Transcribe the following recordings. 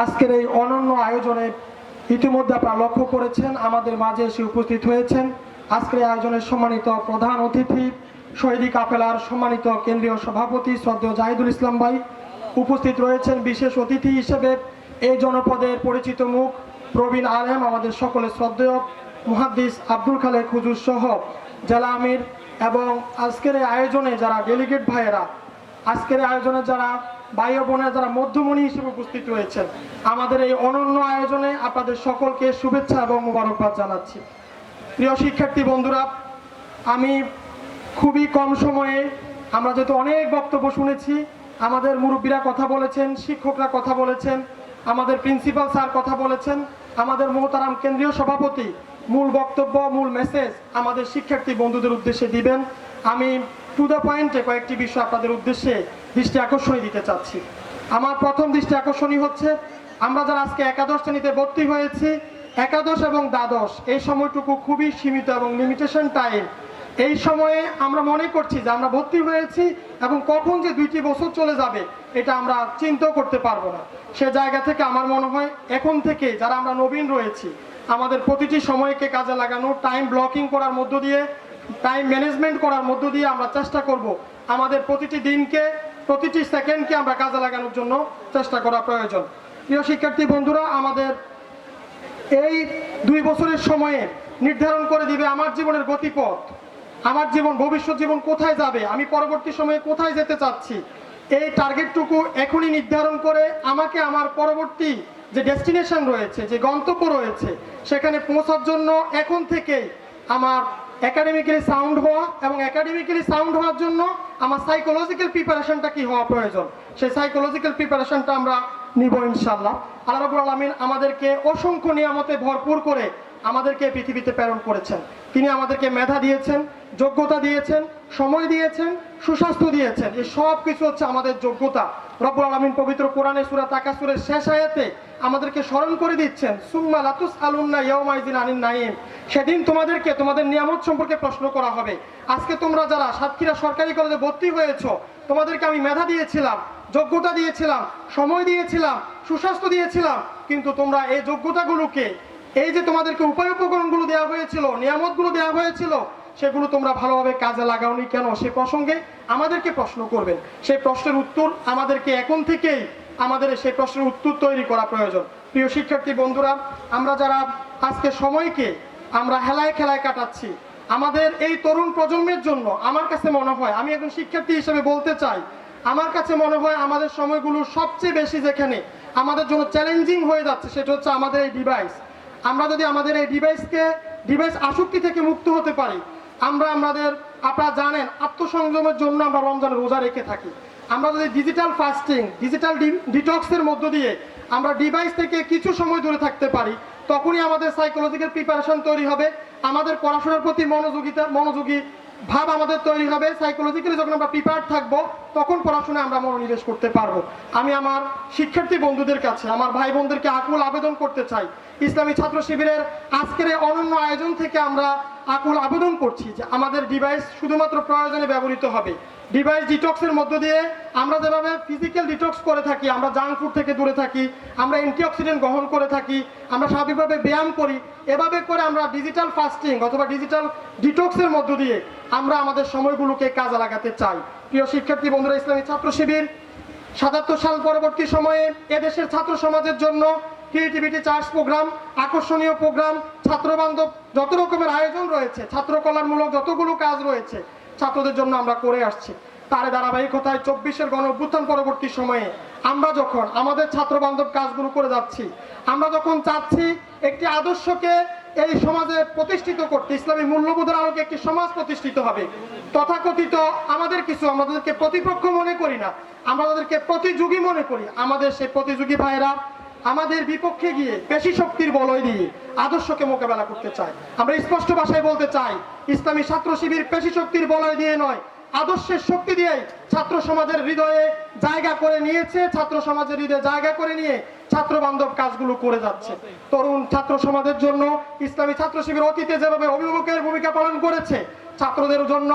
আজকের এই অনন্য আয়োজনে ইতিমধ্যে আপনারা লক্ষ্য করেছেন, আমাদের মাঝে এসে উপস্থিত হয়েছেন। আজকের এই আয়োজনের সম্মানিত প্রধান অতিথি, শহীদি কাফেলার সম্মানিত কেন্দ্রীয় সভাপতি শ্রদ্ধেয় জাহিদুল ইসলাম ভাই উপস্থিত রয়েছেন। বিশেষ অতিথি হিসেবে এই জনপদের পরিচিত মুখ, প্রবীণ আলেম, আমাদের সকলের শ্রদ্ধেয় মুহাদ্দিস আব্দুল খালেক হুজুর সহ জেলা আমির এবং আজকের এই আয়োজনে যারা ডেলিগেট ভাইয়েরা আজকের আয়োজনে যারা ভাই বোনের যারা মধ্যমণি হিসেবে উপস্থিত রয়েছেন আমাদের এই অনন্য আয়োজনে আপনাদের সকলকে শুভেচ্ছা এবং মোবারকবাদ জানাচ্ছি। প্রিয় শিক্ষার্থী বন্ধুরা, আমি খুবই কম সময়ে, আমরা যেহেতু অনেক বক্তব্য শুনেছি, আমাদের মুরব্বীরা কথা বলেছেন, শিক্ষকরা কথা বলেছেন, আমাদের প্রিন্সিপাল স্যার কথা বলেছেন, আমাদের মোহতারাম কেন্দ্রীয় সভাপতি মূল বক্তব্য, মূল মেসেজ আমাদের শিক্ষার্থী বন্ধুদের উদ্দেশ্যে দিবেন। আমি টু দ্য পয়েন্টে কয়েকটি বিষয় আপনাদের উদ্দেশ্যে দৃষ্টি আকর্ষণী দিতে চাচ্ছি। আমার প্রথম দৃষ্টি আকর্ষণী হচ্ছে, আমরা যারা আজকে একাদশ শ্রেণীতে ভর্তি হয়েছি, একাদশ এবং দ্বাদশ, এই সময়টুকু খুবই সীমিত এবং লিমিটেশন টাইম এই সময়ে আমরা মনে করছি যে আমরা ভর্তি হয়েছি এবং কখন যে দুইটি বছর চলে যাবে, এটা আমরা চিন্তাও করতে পারব না। সে জায়গা থেকে আমার মনে হয়, এখন থেকে যারা আমরা নবীন রয়েছি, আমাদের প্রতিটি সময়কে কাজে লাগানো টাইম ব্লকিং করার মধ্য দিয়ে টাইম ম্যানেজমেন্ট করার মধ্য দিয়ে আমরা চেষ্টা করব আমাদের প্রতিটি দিনকে, প্রতিটি সেকেন্ডকে আমরা কাজে লাগানোর জন্য চেষ্টা করা প্রয়োজন। প্রিয় শিক্ষার্থী বন্ধুরা, আমাদের এই দুই বছরের সময়ে নির্ধারণ করে দিবে আমার জীবনের গতিপথ। আমার জীবন, ভবিষ্যৎ জীবন কোথায় যাবে? আমি পরবর্তী সময়ে কোথায় যেতে চাচ্ছি? এই টার্গেটটুকু এখনই নির্ধারণ করে আমাকে আমার পরবর্তী যে ডেস্টিনেশন রয়েছে, যে গন্তব্য রয়েছে, সেখানে পৌঁছার জন্য এখন থেকেই আমার একাডেমিক্যালি সাউন্ড হওয়া এবং একাডেমিক্যালি সাউন্ড হওয়ার জন্য আমার সাইকোলজিক্যাল প্রিপারেশনটা কি হওয়া প্রয়োজন? সেই সাইকোলজিক্যাল প্রিপারেশনটা আমরা নিব ইনশাল্লাহ আল্লাহ রবুল আলমিন আমাদেরকে অসংখ্য নিয়ামতে ভরপুর করে আমাদেরকে পৃথিবীতে প্রেরণ করেছেন। তিনি আমাদেরকে মেধা দিয়েছেন, যোগ্যতা দিয়েছেন, সময় দিয়েছেন, সুস্বাস্থ্য দিয়েছেন। এই সব কিছু হচ্ছে আমাদের যোগ্যতা। রব্বুল আলমিন পবিত্র কোরআনে সুরা তাকাসুরের শেষ আয়াতে আমাদেরকে স্মরণ করে দিচ্ছেন, সুম্মা লাতুস আলুন্না ইয়াউমাইদিন আনিন নাইম সেদিন তোমাদেরকে তোমাদের নিয়ামত সম্পর্কে প্রশ্ন করা হবে। আজকে তোমরা যারা সাতক্ষীরা সরকারি কলেজে ভর্তি হয়েছো, তোমাদেরকে আমি মেধা দিয়েছিলাম, যোগ্যতা দিয়েছিলাম, সময় দিয়েছিলাম, সুস্বাস্থ্য দিয়েছিলাম, কিন্তু তোমরা এই যোগ্যতাগুলোকে এই যে তোমাদেরকে উপায় উপকরণগুলো দেওয়া হয়েছিল, নিয়ামতগুলো দেওয়া হয়েছিল, সেগুলো তোমরা ভালোভাবে কাজে লাগাওনি কেন? সে প্রসঙ্গে আমাদেরকে প্রশ্ন করবেন। সেই প্রশ্নের উত্তর আমাদেরকে এখন থেকেই আমাদের সেই প্রশ্নের উত্তর তৈরি করা প্রয়োজন। প্রিয় শিক্ষার্থী বন্ধুরা, আমরা যারা আজকে সময়কে আমরা হেলায় খেলায় কাটাচ্ছি, আমাদের এই তরুণ প্রজন্মের জন্য আমার কাছে মনে হয়, আমি একজন শিক্ষার্থী হিসেবে বলতে চাই, আমার কাছে মনে হয় আমাদের সময়গুলো সবচেয়ে বেশি যেখানে আমাদের জন্য চ্যালেঞ্জিং হয়ে যাচ্ছে, সেটা হচ্ছে আমাদের এই ডিভাইস আমরা যদি আমাদের এই ডিভাইসকে, ডিভাইস আসক্তি থেকে মুক্ত হতে পারি, আমরা আমাদের, আপনারা জানেন, আত্মসংযমের জন্য আমরা রমজানের রোজা রেখে থাকি। আমরা যদি ডিজিটাল ফাস্টিং ডিজিটাল ডিটক্সের মধ্য দিয়ে আমরা ডিভাইস থেকে কিছু সময় দূরে থাকতে পারি, তখনই আমাদের সাইকোলজিক্যাল প্রিপারেশন তৈরি হবে, আমাদের পড়াশোনার প্রতি মনোযোগিতা, মনোযোগী ভাব আমাদের তৈরি হবে। সাইকোলজিক্যালি যখন আমরা প্রিপেয়ার থাকব তখন পড়াশোনায় আমরা মনোনিবেশ করতে পারব। আমি আমার শিক্ষার্থী বন্ধুদের কাছে, আমার ভাই বোনদেরকে আকুল আবেদন করতে চাই। ইসলামী ছাত্র শিবিরের আজকের এই অনন্য আয়োজন থেকে আমরা আকুল আবেদন করছি যে আমাদের ডিভাইস শুধুমাত্র প্রয়োজনে ব্যবহৃত হবে। ডিভাইস ডিটক্সের মধ্য দিয়ে আমরা যেভাবে ফিজিক্যাল ডিটক্স করে থাকি, আমরা জাঙ্ক ফুড থেকে দূরে থাকি, আমরা অ্যান্টিঅক্সিডেন্ট গ্রহণ করে থাকি, আমরা স্বাভাবিকভাবে ব্যায়াম করি, এভাবে করে আমরা ডিজিটাল ফাস্টিং অথবা ডিজিটাল ডিটক্সের মধ্য দিয়ে আমরা আমাদের সময়গুলোকে কাজে লাগাতে চাই। প্রিয় শিক্ষার্থী বন্ধুরা, ইসলামী ছাত্র শিবির, সাতাত্তর সাল পরবর্তী সময়ে এদেশের ছাত্র সমাজের জন্য ক্রিয়েটিভিটি চার্জ প্রোগ্রাম আকর্ষণীয় প্রোগ্রাম ছাত্রবান্ধব যত রকমের আয়োজন রয়েছে ছাত্রকলারমূলক যতগুলো কাজ রয়েছে ছাত্রদের জন্য আমরা করে আসছি। তার ধারাবাহিকতায় চব্বিশের গণ অভ্যুত্থান পরবর্তী সময়ে আমরা যখন আমাদের ছাত্র বান্ধব কাজগুলো করে যাচ্ছি, আমরা যখন চাচ্ছি একটি আদর্শকে এই সমাজে প্রতিষ্ঠিত করতে, ইসলামী মূল্যবোধের আলোকে একটি সমাজ প্রতিষ্ঠিত হবে, তথাকথিত আমাদের কিছু আমাদেরকে প্রতিপক্ষ মনে করি না, আমরা তাদেরকে প্রতিযোগী মনে করি। আমাদের সেই প্রতিযোগী ভাইরা আমাদের বিপক্ষে গিয়ে পেশি শক্তির বলয় দিয়ে আদর্শকে মোকাবেলা করতে চায়। আমরা স্পষ্ট ভাষায় বলতে চাই, ইসলামী ছাত্র শিবির পেশি শক্তির বলয় দিয়ে নয়, আদর্শের শক্তি দিয়ে ছাত্র সমাজের হৃদয়ে জায়গা করে নিয়েছে, ছাত্র সমাজের হৃদয়ে জায়গা করে নিয়ে ছাত্র বান্ধব কাজগুলো করে যাচ্ছে। তরুণ ছাত্র সমাজের জন্য ইসলামী ছাত্র শিবির অতীতে যেভাবে অভিভাবকের ভূমিকা পালন করেছে, ছাত্রদের জন্য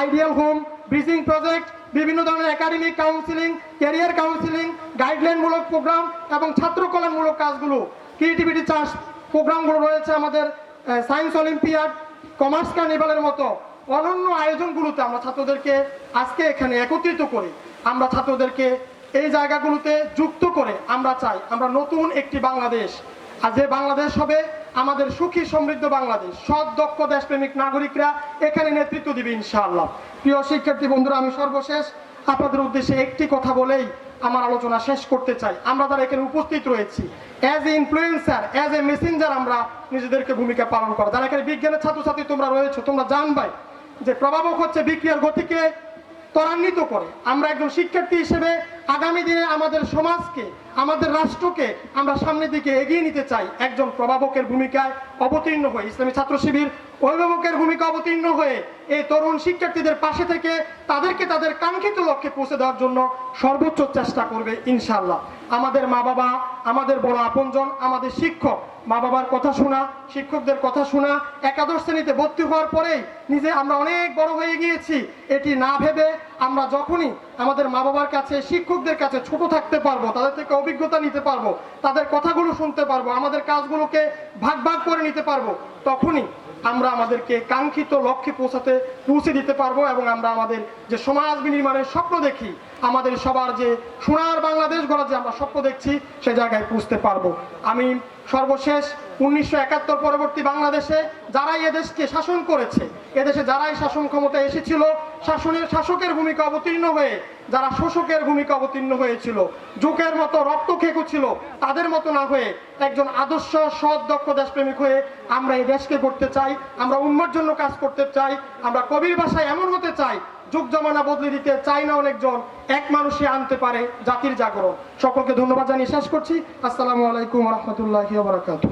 আইডিয়াল হোম, ব্রিজিং প্রজেক্ট বিভিন্ন ধরনের একাডেমিক কাউন্সিলিং ক্যারিয়ার কাউন্সিলিং গাইডলাইনমূলক প্রোগ্রাম এবং ছাত্র কল্যাণমূলক কাজগুলো ক্রিয়েটিভিটি চার্জ প্রোগ্রামগুলো রয়েছে আমাদের সায়েন্স অলিম্পিয়াড কমার্স কার্নিভালের মতো অনন্য আয়োজনগুলোতে আমরা ছাত্রদেরকে আজকে এখানে একত্রিত করি আমরা ছাত্রদেরকে এই জায়গাগুলোতে যুক্ত করে আমরা চাই, আমরা নতুন একটি বাংলাদেশ। আর যে বাংলাদেশ হবে আমাদের সুখী সমৃদ্ধ বাংলাদেশ, সৎ, দক্ষ, দেশপ্রেমিক নাগরিকরা এখানে নেতৃত্ব দিবে ইনশাআল্লাহ। প্রিয় শিক্ষার্থী বন্ধুরা, আমি সর্বশেষ আপনাদের উদ্দেশ্যে একটি কথা বলেই আমার আলোচনা শেষ করতে চাই। আমরা যারা এখানে উপস্থিত রয়েছি as a influencer as a messenger আমরা নিজেদেরকে ভূমিকা পালন করা। যারা এখানে বিজ্ঞানের ছাত্রছাত্রী তোমরা রয়েছো, তোমরা জানবাই যে প্রভাবক হচ্ছে বিক্রিয়ার গতিকে ত্বরান্বিত করে। আমরা একজন শিক্ষার্থী হিসেবে আগামী দিনে আমাদের সমাজকে, আমাদের রাষ্ট্রকে আমরা সামনের দিকে এগিয়ে নিতে চাই। একজন প্রভাবকের ভূমিকায় অবতীর্ণ হয়ে, ইসলামী ছাত্র শিবির অভিভাবকের ভূমিকা অবতীর্ণ হয়ে এই তরুণ শিক্ষার্থীদের পাশে থেকে তাদেরকে তাদের কাঙ্ক্ষিত লক্ষ্যে পৌঁছে দেওয়ার জন্য সর্বোচ্চ চেষ্টা করবে ইনশাল্লাহ আমাদের মা বাবা আমাদের বড় আপনজন, আমাদের শিক্ষক মা বাবার কথা শোনা, শিক্ষকদের কথা শোনা, একাদশ শ্রেণীতে ভর্তি হওয়ার পরেই নিজে আমরা অনেক বড় হয়ে গিয়েছি। এটি না ভেবে আমরা যখনই আমাদের মা বাবার কাছে, শিক্ষকদের কাছে ছোট থাকতে পারব, তাদের থেকে অভিজ্ঞতা নিতে পারব, তাদের কথাগুলো শুনতে পারব, আমাদের কাজগুলোকে ভাগ ভাগ করে নিতে পারব। তখনই আমরা আমাদেরকে কাঙ্ক্ষিত লক্ষ্যে পৌঁছাতে পৌঁছে দিতে পারব এবং আমরা আমাদের যে সমাজ বিনির্মাণের স্বপ্ন দেখি, আমাদের সবার যে সোনার বাংলাদেশ গড়ার যে আমরা স্বপ্ন দেখছি, সে জায়গায় পৌঁছতে পারব। আমি সর্বশেষ উনিশশো একাত্তর পরবর্তী বাংলাদেশে যারাই এদেশকে শাসন করেছে এদেশে যারাই শাসন ক্ষমতায় এসেছিল, শাসনের শাসকের ভূমিকা অবতীর্ণ হয়ে যারা শোষকের ভূমিকা অবতীর্ণ হয়েছিল যুগের মতো রক্ত খেকু ছিল, তাদের মতো না হয়ে একজন আদর্শ সৎ দক্ষ দেশপ্রেমিক হয়ে আমরা এই দেশকে করতে চাই, আমরা উন্মার জন্য কাজ করতে চাই, আমরা কবির ভাষায় এমন হতে চাই, যুগ জমানা বদলে দিতে চাই না অনেকজন, এক মানুষই আনতে পারে জাতির জাগরণ। সকলকে ধন্যবাদ জানিয়ে শেষ করছি। আসসালামু আলাইকুম রহমতুল্লাহ বারাকাতুহ।